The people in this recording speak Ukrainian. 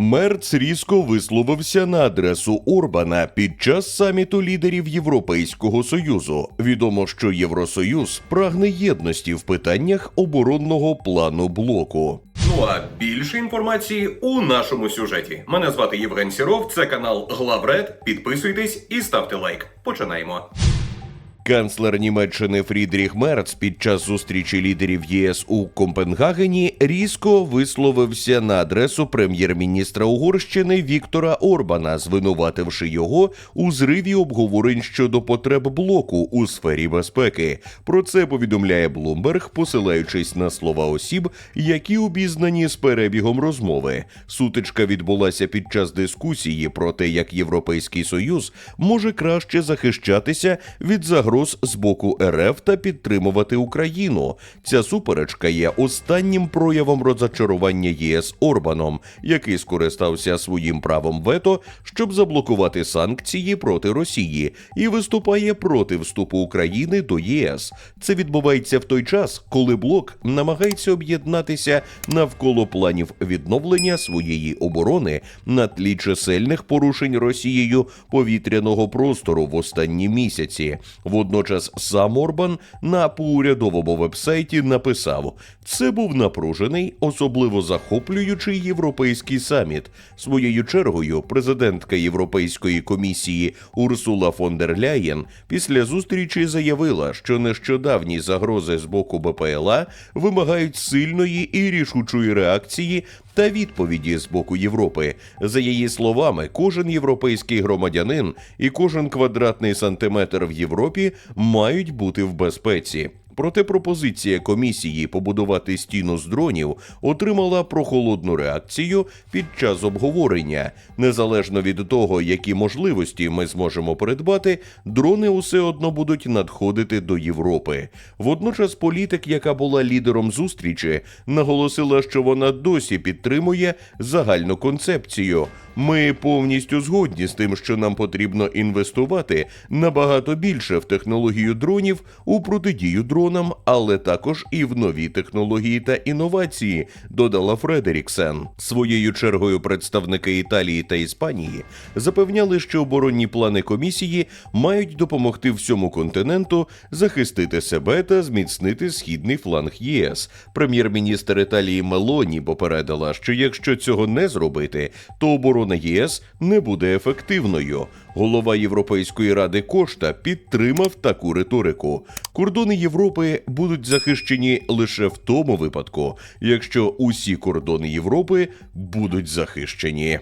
Мерц різко висловився на адресу Орбана під час саміту лідерів Європейського союзу. Відомо, що Євросоюз прагне єдності в питаннях оборонного плану блоку. Ну а більше інформації у нашому сюжеті. Мене звати Євген Сіров, це канал Главред. Підписуйтесь і ставте лайк. Починаємо. Канцлер Німеччини Фрідріх Мерц під час зустрічі лідерів ЄС у Копенгагені різко висловився на адресу прем'єр-міністра Угорщини Віктора Орбана, звинувативши його у зриві обговорень щодо потреб блоку у сфері безпеки. Про це повідомляє Блумберг, посилаючись на слова осіб, які обізнані з перебігом розмови. Сутичка відбулася під час дискусії про те, як Європейський Союз може краще захищатися від загроз з боку РФ та підтримувати Україну. Ця суперечка є останнім проявом розочарування ЄС Орбаном, який скористався своїм правом вето, щоб заблокувати санкції проти Росії, і виступає проти вступу України до ЄС. Це відбувається в той час, коли блок намагається об'єднатися навколо планів відновлення своєї оборони на тлі чисельних порушень Росією повітряного простору в останні місяці. Водночас сам Орбан на поурядовому вебсайті написав: це був напружений, особливо захоплюючий європейський саміт. Своєю чергою, президентка Європейської комісії Урсула фон дер Ляєн після зустрічі заявила, що нещодавні загрози з боку БПЛА вимагають сильної і рішучої реакції та відповіді з боку Європи. За її словами, кожен європейський громадянин і кожен квадратний сантиметр в Європі мають бути в безпеці. Проте пропозиція комісії побудувати стіну з дронів отримала прохолодну реакцію під час обговорення. Незалежно від того, які можливості ми зможемо придбати, дрони усе одно будуть надходити до Європи. Водночас, політик, яка була лідером зустрічі, наголосила, що вона досі підтримує загальну концепцію. Ми повністю згодні з тим, що нам потрібно інвестувати набагато більше в технологію дронів у протидію дронам, але також і в нові технології та інновації, додала Фредеріксен. Своєю чергою представники Італії та Іспанії запевняли, що оборонні плани комісії мають допомогти всьому континенту захистити себе та зміцнити східний фланг ЄС. Прем'єр-міністр Італії Мелоні попередила, що якщо цього не зробити, то оборона ЄС не буде ефективною. Голова Європейської ради Кошта підтримав таку риторику. Кордони Європи будуть захищені лише в тому випадку, якщо усі кордони Європи будуть захищені.